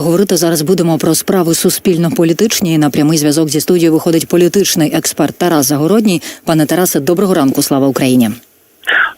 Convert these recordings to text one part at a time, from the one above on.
Говорити зараз будемо про справи суспільно-політичні. На прямий зв'язок зі студією виходить політичний експерт Тарас Загородній. Пане Тарасе, доброго ранку. Слава Україні.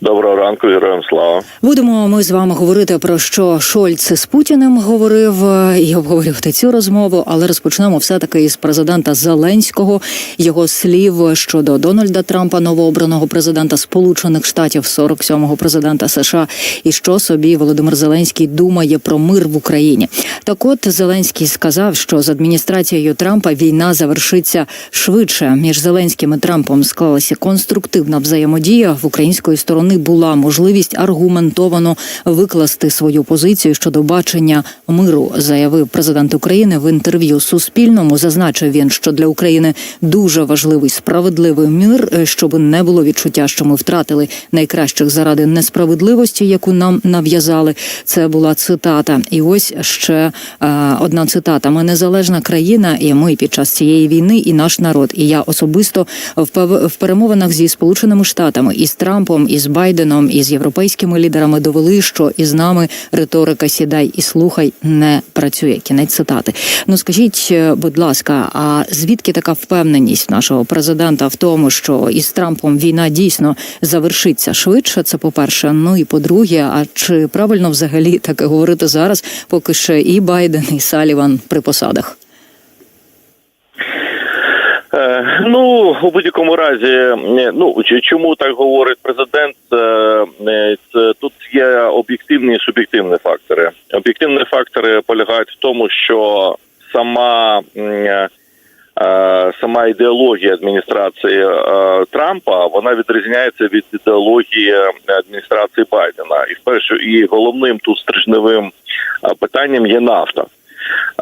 Доброго ранку, героям слава. Будемо ми з вами говорити про що Шольц з Путіним говорив е, і обговорювати цю розмову. Але розпочнемо все таки із президента Зеленського. Його слів щодо Дональда Трампа, новообраного президента Сполучених Штатів, 47-го президента США, і що собі Володимир Зеленський думає про мир в Україні. Так, от Зеленський сказав, що з адміністрацією Трампа війна завершиться швидше. Між Зеленським і Трампом склалася конструктивна взаємодія в української сторони була можливість аргументовано викласти свою позицію щодо бачення миру, заявив президент України в інтерв'ю Суспільному. Зазначив він, що для України дуже важливий справедливий мир, е, щоб не було відчуття, що ми втратили найкращих заради несправедливості, яку нам нав'язали. Це була цитата. І ось ще е, одна цитата: Ми незалежна країна, і ми під час цієї війни, і наш народ. І я особисто в перемовинах зі сполученими штатами із Трампом, із Байденом, із європейськими лідерами довели, що із нами риторика сідай і слухай не працює. Кінець цитати. Ну скажіть, е, будь ласка, а звідки така впевненість нашого президента в тому, що із Трампом війна дійсно завершиться швидше? Це по перше. Ну і по-друге, а чи правильно взагалі таке говорити зараз, поки ще і Байден, і Саліван при посадах? Е, ну у будь-якому разі, е, ну чому так говорить президент? Е, це, тут є об'єктивні і суб'єктивні фактори. Об'єктивні фактори полягають в тому, що сама сама ідеологія адміністрації Трампа вона відрізняється від ідеології адміністрації Байдена. І вперше і головним тут стрижневим питанням є нафта.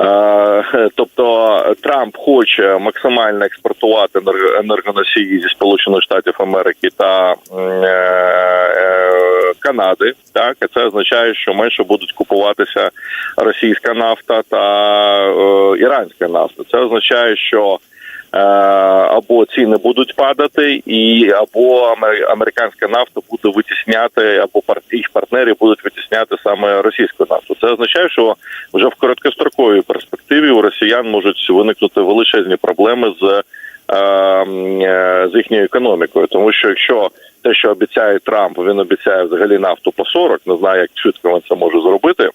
Е, Тобто Трамп хоче максимально експортувати енерго- енергоносії зі Сполучених Штатів Америки та е, е, Канади. Так, і це означає, що менше будуть купуватися російська нафта та іранська нафта. Це означає, що або ціни будуть падати, і або амер- американська нафта буде витісняти, або їх партнери будуть витісняти саме російську нафту. Це означає, що вже в короткостроковій перспективі у росіян можуть виникнути величезні проблеми з, е, е, з їхньою економікою, тому що якщо те, що обіцяє Трамп, він обіцяє взагалі нафту по 40, не знаю, як швидко він це може зробити.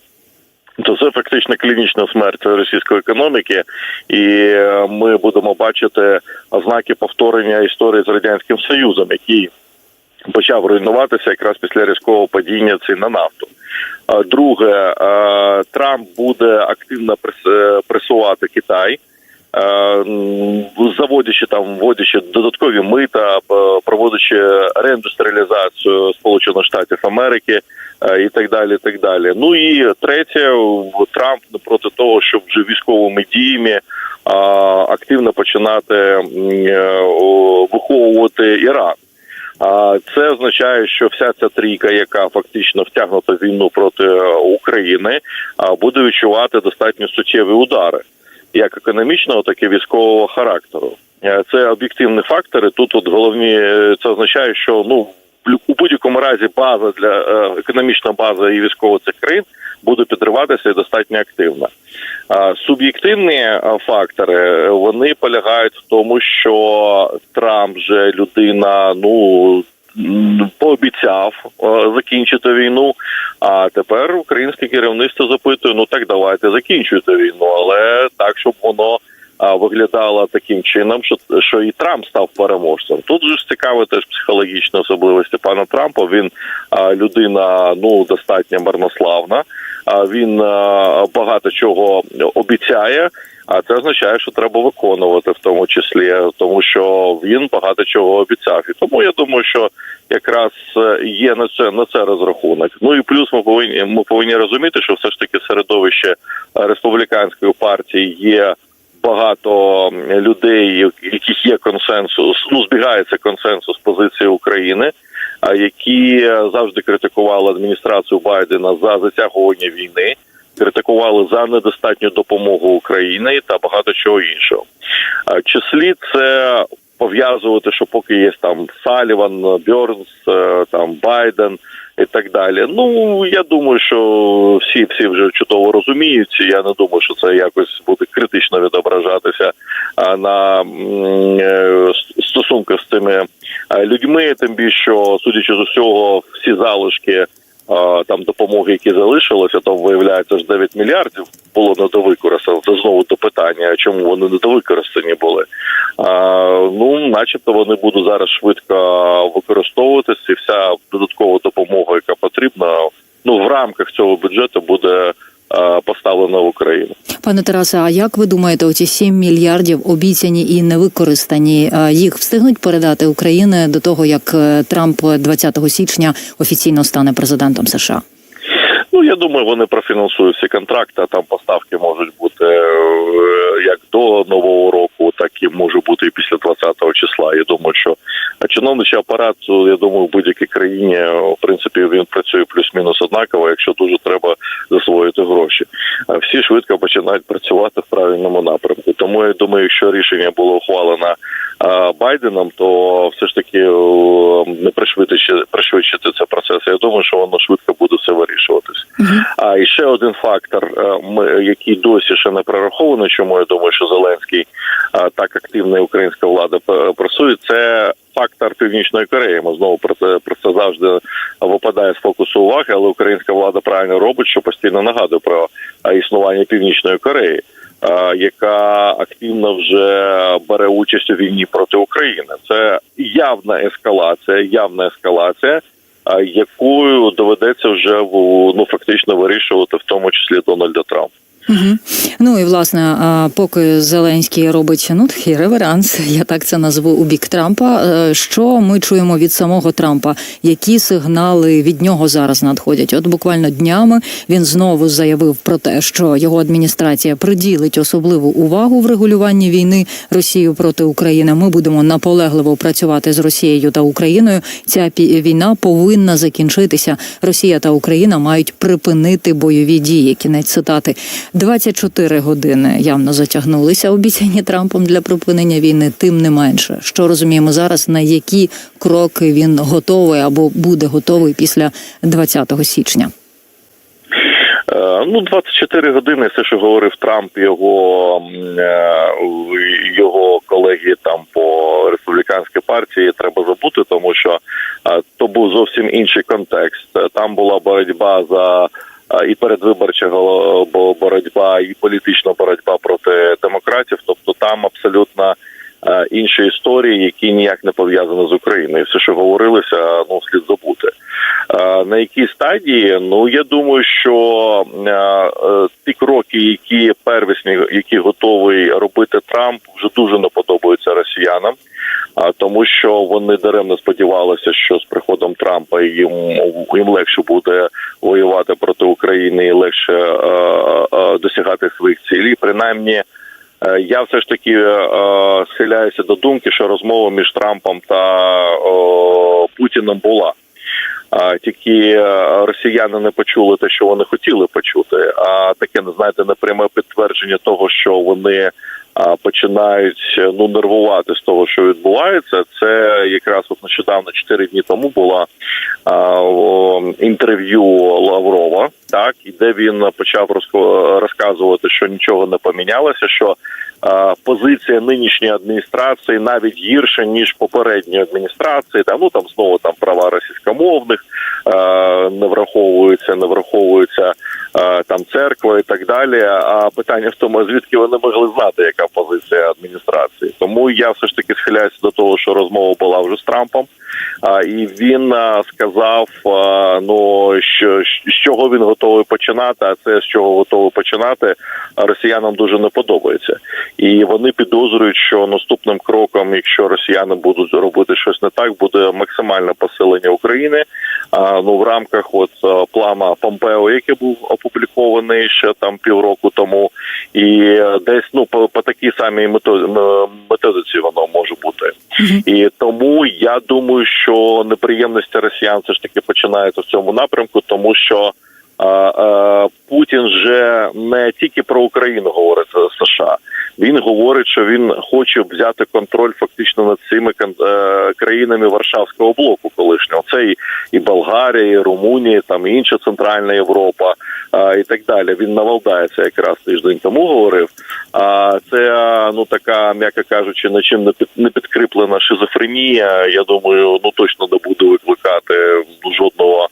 То це фактично клінічна смерть російської економіки, і е, ми будемо бачити ознаки повторення історії з радянським союзом, який почав руйнуватися якраз після різкого падіння цін на нафту. А Друге, е, Трамп буде активно е, пресувати Китай. Е, Заводячи там, вводячи додаткові мита, проводячи реіндустріалізацію Сполучених Штатів Америки е, і так далі. так далі. Ну і третє, Трамп проти того, щоб вже військовими діями активно починати е, виховувати Іран. А це означає, що вся ця трійка, яка фактично втягнута в війну проти е, України, буде відчувати достатньо суттєві удари, як економічного, так і військового характеру. Е, Це об'єктивні фактори. Тут от головні е, це означає, що ну у будь-якому разі база для е, економічна база і військова цих країн буде підриватися і достатньо активно. Суб'єктивні фактори вони полягають в тому, що Трамп же людина, ну пообіцяв е, закінчити війну. А тепер українське керівництво запитує: ну так давайте закінчуйте війну, але так, щоб воно. Виглядало таким чином, що що і Трамп став переможцем. Тут ж цікаве теж психологічні особливості пана Трампа. Він людина ну достатньо марнославна. Він багато чого обіцяє. А це означає, що треба виконувати в тому числі, тому що він багато чого обіцяв. І тому я думаю, що якраз е, є на це на це розрахунок. Ну і плюс ми повинні ми повинні розуміти, що все ж таки середовище е, республіканської партії є багато людей, яких є консенсус. Ну збігається консенсус позиції України. а які е, завжди критикували адміністрацію Байдена за затягування війни, критикували за недостатню допомогу Україні та багато чого іншого. Числі це пов'язувати, що поки є там Саліван, Бьорнс, е, там Байден і так далі. Ну я думаю, що всі всі вже чудово розуміють. Я не думаю, що це якось буде критично відображатися на е, стосунках з цими е, людьми. Тим більше, судячи з усього, всі залишки. Там допомоги, які залишилися, там виявляється ж 9 мільярдів було недовикористано. Це знову до питання, чому вони недовикористані були. А, ну, начебто, вони будуть зараз швидко використовуватися, і вся додаткова допомога, яка потрібна, ну в рамках цього бюджету буде а, поставлена в Україну. Пане Тарасе, а як ви думаєте, оці 7 мільярдів обіцяні і не використані, їх встигнуть передати Україні до того, як е, Трамп 20 січня офіційно стане президентом США? Я думаю, вони профінансують всі контракти. а Там поставки можуть бути е, як до нового року, так і може бути і після 20-го числа. Я думаю, що чиновничий апарат, я думаю, в будь-якій країні в принципі він працює плюс-мінус однаково, якщо дуже треба засвоїти гроші. Всі швидко починають працювати в правильному напрямку. Тому я думаю, якщо рішення було ухвалено Байденом, то все ж таки не пришвидшити пришвидшити цей процес. Я думаю, що воно швидко буде все вирішуватись. А і ще один фактор, е, який досі ще не прорахований, чому я думаю, що Зеленський так активно і українська влада просує, це фактор Північної Кореї. Ми знову про це про це завжди випадає з фокусу уваги, але українська влада правильно робить, що постійно нагадує про існування Північної Кореї. А, Яка активно вже бере участь у війні проти України, це явна ескалація, явна ескалація, а, якою доведеться вже ну фактично вирішувати, в тому числі Дональда Трампа. Угу. Ну і власне, поки Зеленський робить ну такий реверанс, я так це назву у бік Трампа. е, Що ми чуємо від самого Трампа? Які сигнали від нього зараз надходять? От буквально днями він знову заявив про те, що його адміністрація приділить особливу увагу в регулюванні війни Росією проти України. Ми будемо наполегливо працювати з Росією та Україною. Ця війна повинна закінчитися. Росія та Україна мають припинити бойові дії. Кінець цитати. 24 години явно затягнулися обіцяні Трампом для припинення війни. Тим не менше, що розуміємо зараз, на які кроки він готовий або буде готовий після 20 січня. Е, Ну, 24 години, все, що говорив Трамп, його е, його колеги там по республіканській партії, треба забути, тому що е, то був зовсім інший контекст. Там була боротьба за і передвиборча бо- боротьба, і політична боротьба проти демократів. Тобто там абсолютно інші історії, які ніяк не пов'язані з Україною. Все, що говорилося, ну слід забути. Е, На якій стадії? Ну я думаю, що е, е, ті кроки, які первісні, які готовий робити Трамп, вже дуже не подобаються росіянам. А тому, що вони даремно сподівалися, що з приходом Трампа їм їм легше буде воювати проти України і легше е, е, досягати своїх цілей. Принаймні, Е, Я все ж таки е, схиляюся до думки, що розмова між Трампом та о, Путіним була. Тільки е, росіяни не почули те, що вони хотіли почути. А таке не знаєте, непряме підтвердження того, що вони а, починають ну нервувати з того, що відбувається. Це якраз от нещодавно, чотири дні тому була інтерв'ю Лаврова, так і де він почав розказувати, що нічого не помінялося. що Позиція нинішньої адміністрації навіть гірша ніж попередньої адміністрації. Там ну там знову там права російськомовних не враховуються, не враховуються там церква і так далі. А питання в тому, звідки вони могли знати, яка позиція адміністрації. Тому я все ж таки схиляюся до того, що розмова була вже з Трампом. І він сказав, ну що з чого він готовий починати, а це з чого готовий починати, росіянам дуже не подобається. І вони підозрюють, що наступним кроком, якщо росіяни будуть робити щось не так, буде максимальне посилення України. А, ну в рамках от плана Помпео, який був опублікований ще там півроку тому, і десь ну по, по такій самій мето- методиці воно може бути. І тому я думаю, що неприємності росіян все ж таки починаються в цьому напрямку, тому що. А, Путін вже не тільки про Україну говорить США. Він говорить, що він хоче взяти контроль фактично над цими е, країнами Варшавського блоку колишнього. Це і, і Болгарія, і Румунія, там і інша Центральна Європа е, і так далі. Він на Валдається якраз тиждень тому говорив. А це ну така, м'яко кажучи, нічим не не підкріплена шизофренія. Я думаю, ну точно не буде викликати жодного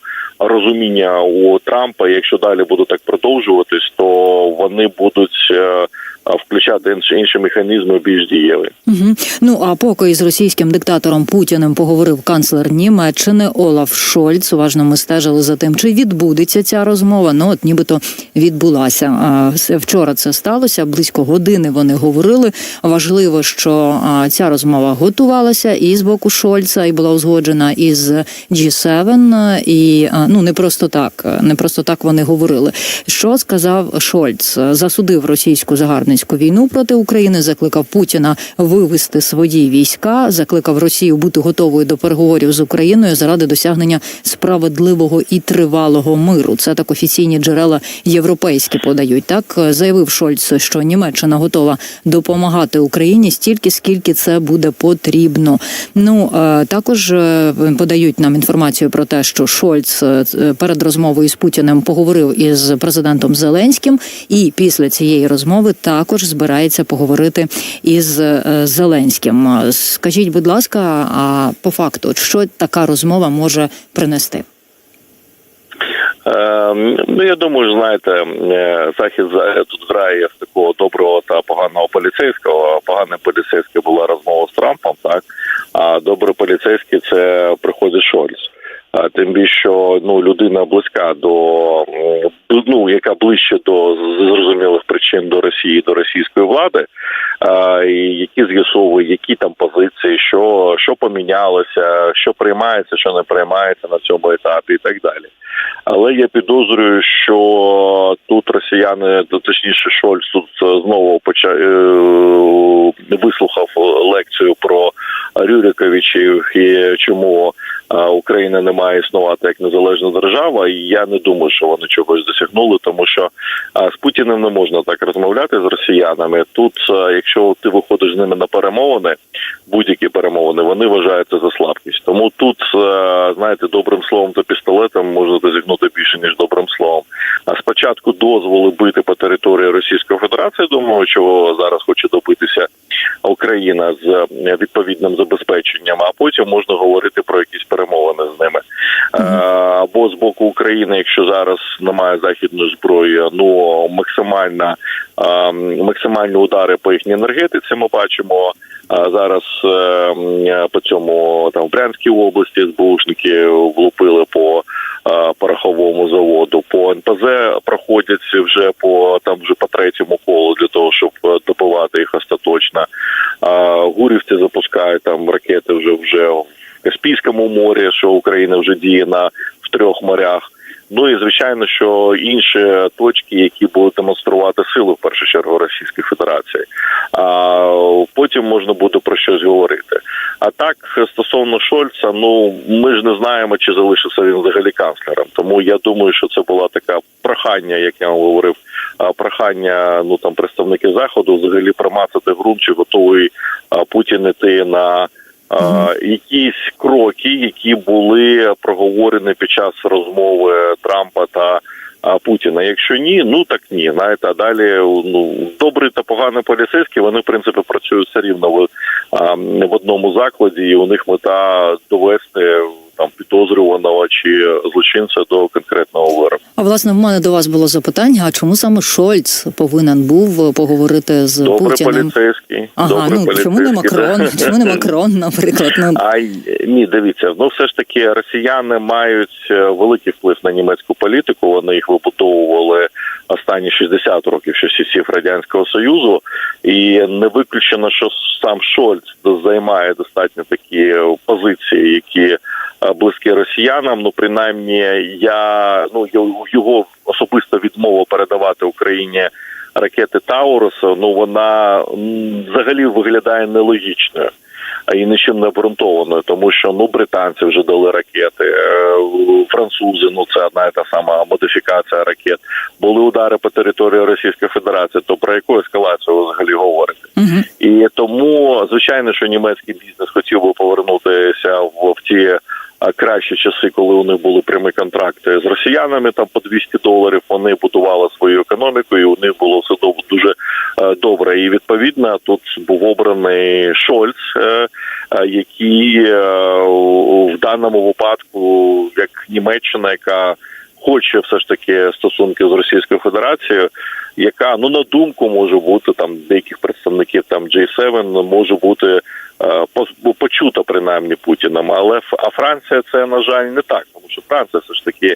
розуміння у Трампа. Якщо далі буде так продовжуватись, то вони будуть е, включати інші, механізми більш дієві. Угу. Ну а поки із російським диктатором Путіним поговорив канцлер Німеччини Олаф Шольц. Уважно ми стежили за тим, чи відбудеться ця розмова. Ну от нібито відбулася. А, Вчора це сталося. Близько години вони говорили. Важливо, що ця розмова готувалася і з боку Шольца, і була узгоджена із G7, і ну не просто так, не просто так вони говорили. Що сказав Шольц? Засудив російську загарбницьку війну проти України, закликав Путіна вивести свої війська, закликав Росію бути готовою до переговорів з Україною заради досягнення справедливого і тривалого миру. Це так офіційні джерела європейські подають. Так заявив Шольц, що Німеччина готова допомагати Україні стільки, скільки це буде потрібно. Ну е, також е, подають нам інформацію про те, що Шольц е, перед розмовою з Путіним поговорив із президентом Зеленським, і після цієї розмови також збирається поговорити із е, Зеленським. Скажіть, будь ласка, а по факту, що така розмова може принести? Е, ну я думаю, знаєте, е, захід тут грає в такого доброго та поганого поліцейського. Поганий поліцейський була розмова з Трампом, так а добрий поліцейський це приходить Шольц. Тим більше, ну людина близька до ну яка ближче до зрозумілих причин до Росії, до російської влади, які з'ясовує, які там позиції, що, що помінялося, що приймається, що не приймається на цьому етапі, і так далі. Але я підозрюю, що тут росіяни, точніше, Шольц тут е, знову поча... е, вислухав лекцію про Рюриковичів і чому Україна не має існувати як незалежна держава. І я не думаю, що вони чогось досягнули, тому що з Путіним не можна так розмовляти з росіянами. Тут, якщо ти виходиш з ними на перемовини, будь-які перемовини, вони вважаються за слабкість. Тому тут, знаєте, добрим словом та пістолетом можна дозігнути більше ніж добрим словом. А спочатку дозволи бити по території Російської Федерації, думаю, чого зараз хоче добитися Україна з відповідним забезпеченням, а потім можна говорити про якісь перемовини з ними. Е, Або з боку України, якщо зараз немає західної зброї, ну максимальна максимальні удари по їхній енергетиці. Ми бачимо зараз е, по цьому там в Брянській області СБУшники влупили по пороховому заводу. По НПЗ проходять вже по там вже по третьому колу для того, щоб е, добивати їх остаточно. Гурівці запускають там ракети вже вже в Каспійському морі, що Україна вже діє на трьох морях. Ну і звичайно, що інші точки, які будуть демонструвати силу в першу чергу Російської Федерації, а потім можна буде про щось говорити. А так стосовно Шольца, ну ми ж не знаємо, чи залишиться він взагалі канцлером. Тому я думаю, що це була така прохання, як я вам говорив, прохання ну там представники заходу взагалі промацати ґрунт, чи готовий Путін іти на. Якісь кроки, які були проговорені під час розмови Трампа та Путіна. Якщо ні, ну так ні. Знаєте, а далі ну добрий та поганий поліцейські, вони в принципі працюють все рівно в, а, в одному закладі, і у них мета довести там підозрюваного чи злочинця до конкретного вироку. А власне, в мене до вас було запитання: а чому саме Шольц повинен був поговорити з Добрий Путіним? поліцейський. Ага, добрий ну чому не Макрон? да. Чому не Макрон, наприклад? Ну А ні, дивіться, ну все ж таки росіяни мають е, великий вплив на німецьку політику. Вони їх вибудовували останні 60 років ще часів радянського союзу, і не виключено, що сам Шольц займає достатньо такі позиції, які е, близькі росіянам. Ну принаймні, я ну його- особиста відмова передавати Україні. Ракети Тауруса, ну вона взагалі виглядає нелогічною. А і нічим не обґрунтованою, тому що ну британці вже дали ракети, е, французи, ну це одна і та сама модифікація ракет. Були удари по території Російської Федерації. То про яку ескалацію ви взагалі говорите? Угу. І тому, звичайно, що німецький бізнес хотів би повернутися в, в ті а, кращі часи, коли у них були прямі контракти з росіянами, там по 200 доларів. Вони будували свою економіку, і у них було все дуже е, добре. І відповідно тут був обраний Шольц, е, е, який е, в даному випадку, як Німеччина, яка хоче все ж таки стосунки з Російською Федерацією, яка ну на думку може бути там деяких представників там J7, може бути е, почута принаймні Путіним. Але а Франція це на жаль не так, тому що Франція все ж таки е,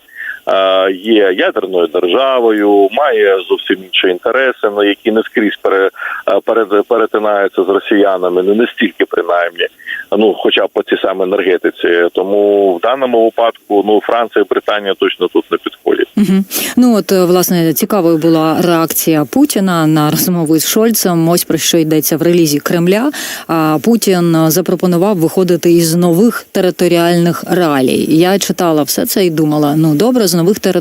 є ядерною державою, має зовсім інші інтереси, на які не скрізь пере, е, перед, перетинаються з росіянами, не настільки принаймні. Ну, хоча б по цій саме енергетиці. Тому в даному випадку ну Франція і Британія точно тут не підходять. Угу. Ну от е, власне цікавою була реакція Путіна на розмову з Шольцем. Ось про що йдеться в релізі Кремля. А Путін е, запропонував виходити із нових територіальних реалій. Я читала все це і думала: ну добре, з нових територіальних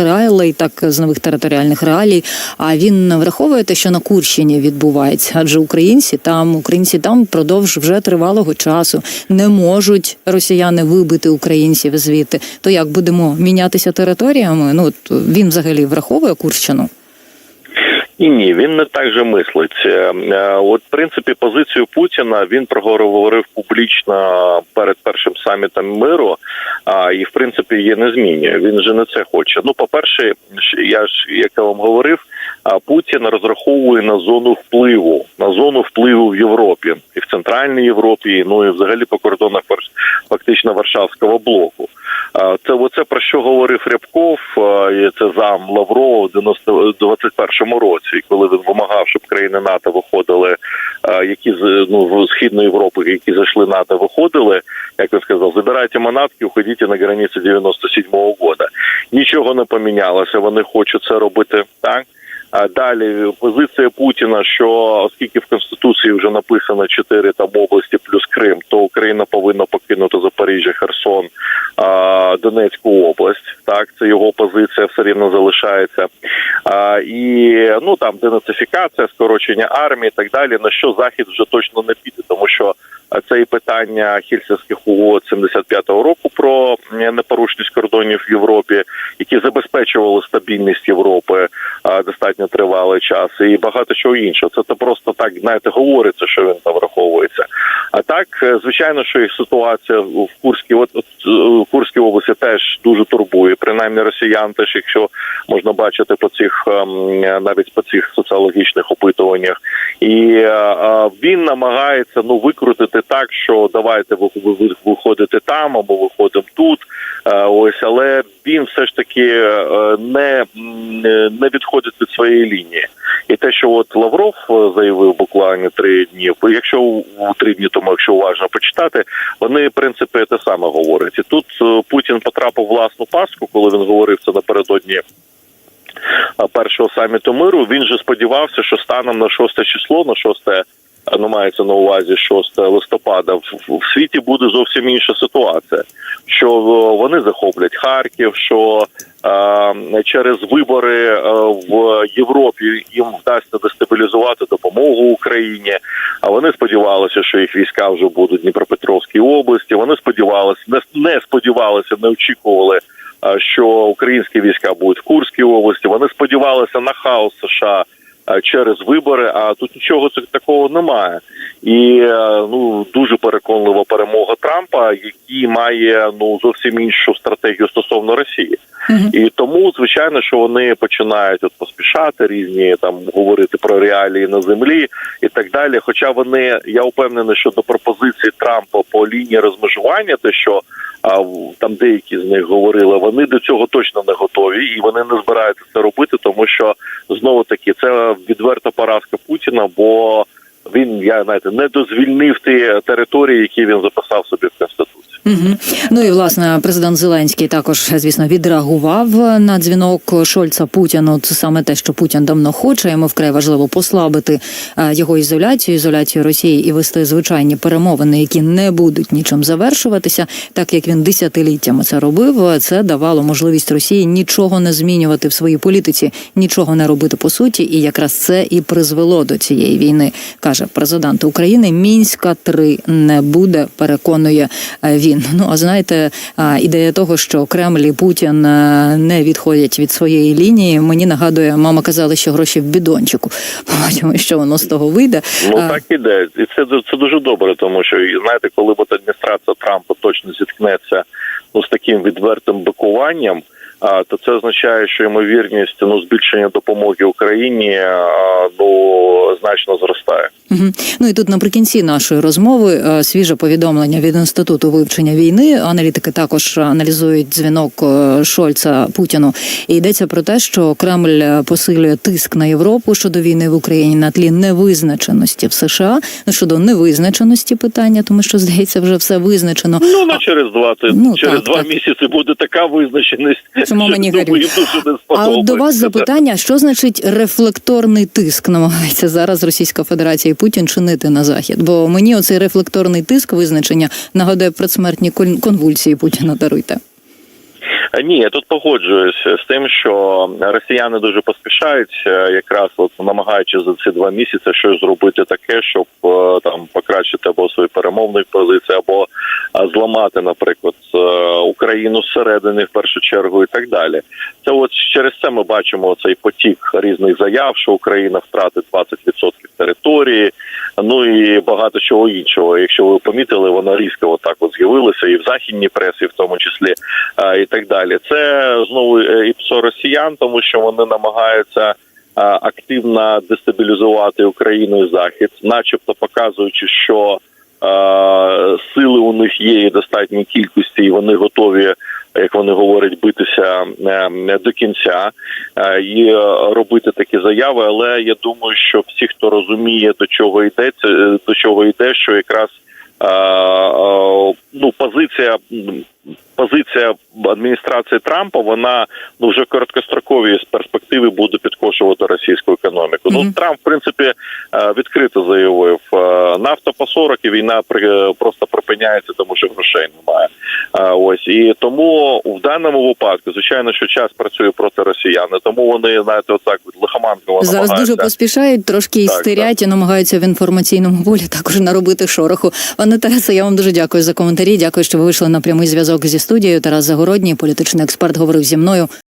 реалій, так з нових територіальних реалій. А він враховує те, що на Курщині відбувається, адже українці там, українці там продовж вже тривалого часу не можуть росіяни вибити українців звідти. То як будемо мінятися територіями? Ну він взагалі враховує Курщину. І ні, він не так же мислить. Е, е, От, в принципі, позицію Путіна він проговорив публічно перед першим самітом миру, а і в принципі її не змінює. Він же не це хоче. Ну, по-перше, я ж як я вам говорив, Путін розраховує на зону впливу, на зону впливу в Європі і в Центральній Європі, ну і взагалі по кордонах фактично Варшавського блоку. Це оце про що говорив Рябков, а, це зам Лаврова в 90 21-му році, коли він вимагав, щоб країни НАТО виходили, які з ну з східної Європи, які зайшли НАТО, виходили. Як він сказав, забирайте манатки, уходіть на границі 97-го года. Нічого не помінялося. Вони хочуть це робити так. Далі позиція Путіна, що оскільки в конституції вже написано чотири там області плюс Крим, то Україна повинна покинути Запоріжжя, Херсон, Донецьку область. Так, це його позиція все рівно залишається. І ну там денацифікація, скорочення армії, і так далі. На що захід вже точно не піде, тому що це і питання Хельсінських угод 75-го року про непорушність кордонів в Європі, які забезпечували стабільність Європи достатньо тривалий час, і багато чого іншого. Це то просто так знаєте, говориться, що він там враховується. А так, е, звичайно, що їх ситуація в Курській, от, от е, в Курській області теж дуже турбує. Принаймні росіян, теж якщо можна бачити по цих ем, навіть по цих соціологічних опитуваннях, і е, е, він намагається ну викрутити так, що давайте ви, ви, ви виходите там або виходимо тут. Е, Ось, але він все ж таки е, не, е, не відходить від своєї лінії. І те, що от Лавров е, заявив буквально три дні, якщо у три дні тому, якщо уважно почитати, вони в принципі те саме говорять. І тут е, Путін потрапив в власну паску, коли він говорив це напередодні першого саміту миру. Він же сподівався, що станом на 6 число, на 6 ну мається на увазі 6 листопада, в, світі буде зовсім інша ситуація. Що е, вони захоплять Харків, що е, через вибори е, в Європі їм вдасться дестабілізувати допомогу Україні. А вони сподівалися, що їх війська вже будуть в Дніпропетровській області. Вони сподівалися, не, сподівалися, не очікували що українські війська будуть в Курській області. Вони сподівалися на хаос США через вибори. А тут нічого такого немає. І е, ну дуже переконлива перемога Трампа, який має ну зовсім іншу стратегію стосовно Росії. І тому, звичайно, що вони починають от поспішати різні там говорити про реалії на землі і так далі. Хоча вони, я впевнений, що до пропозиції Трампа по лінії розмежування, те, що а, там деякі з них говорили, вони до цього точно не готові, і вони не збираються це робити, тому що знову таки це відверта поразка Путіна, бо він я знаєте не дозвільнив ті території, які він записав собі в конституції. Угу. Ну і власне президент Зеленський також, звісно, відреагував на дзвінок Шольца Путіну. Це саме те, що Путін давно хоче. Йому вкрай важливо послабити е, його ізоляцію, ізоляцію Росії і вести звичайні перемовини, які не будуть нічим завершуватися, так як він десятиліттями це робив. Це давало можливість Росії нічого не змінювати в своїй політиці, нічого не робити по суті, і якраз це і призвело до цієї війни, каже президент України. Мінська 3 не буде, переконує е, він. Ну а знаєте, ідея того, що Кремль і Путін не відходять від своєї лінії. Мені нагадує, мама казала, що гроші в бідончику. Побачимо, що воно з того вийде. Ну так іде, і це це дуже добре, тому що знаєте, коли от адміністрація Трампа точно зіткнеться ну з таким відвертим бикуванням. То це означає, що ймовірність ну збільшення допомоги Україні ну значно зростає. Мгм. Ну і тут наприкінці нашої розмови е, свіже повідомлення від інституту вивчення війни. Аналітики також аналізують дзвінок е, Шольца Путіну. І йдеться про те, що Кремль е, посилює тиск на Європу щодо війни в Україні на тлі невизначеності в США. Ну щодо невизначеності питання, тому що здається, вже все визначено. Ну на через два ти Ну, через так, два так. місяці буде така визначеність. Чому мені горить? А от до вас запитання: що значить рефлекторний тиск намагається зараз Російська Федерація і Путін чинити на захід? Бо мені оцей рефлекторний тиск визначення нагадує предсмертні кон- конвульсії Путіна. Даруйте. Ні, я тут погоджуюся з тим, що росіяни дуже поспішають, е, якраз от намагаючись за ці два місяці щось зробити таке, щоб е, там покращити або свої перемовні позиції, або зламати, наприклад, е, Україну зсередини в першу чергу, і так далі. Це от через це ми бачимо цей потік різних заяв, що Україна втратить 20% території, ну і багато чого іншого. Якщо ви помітили, вона різко отак от з'явилася і в західній пресі, в тому числі е, і так далі. Це знову е, і псо росіян, тому що вони намагаються. Активно дестабілізувати Україну і Захід, начебто показуючи, що сили у них є і достатній кількості, і вони готові, як вони говорять, битися е, до кінця е, і е, робити такі заяви. Але я думаю, що всі, хто розуміє, до чого йдеться, е, до чого йде, що якраз е, е, ну позиція. Позиція адміністрації Трампа вона ну вже короткострокові з перспективи буде підкошувати російську економіку. Мгм. Ну Трамп, в принципі, е, відкрито заявив е, нафта по 40 і війна при- просто припиняється, тому що грошей немає. Е, Ось і тому в даному випадку, звичайно, що час працює проти росіян, тому вони знаєте, отак от лихоманково Зараз дуже поспішають, трошки істерять і намагаються в інформаційному полі також наробити шороху. Пане Тарасе, я вам дуже дякую за коментарі. Дякую, що ви вийшли на прямий зв'язок зі студією. Тарас Загородній, політичний експерт, говорив зі мною.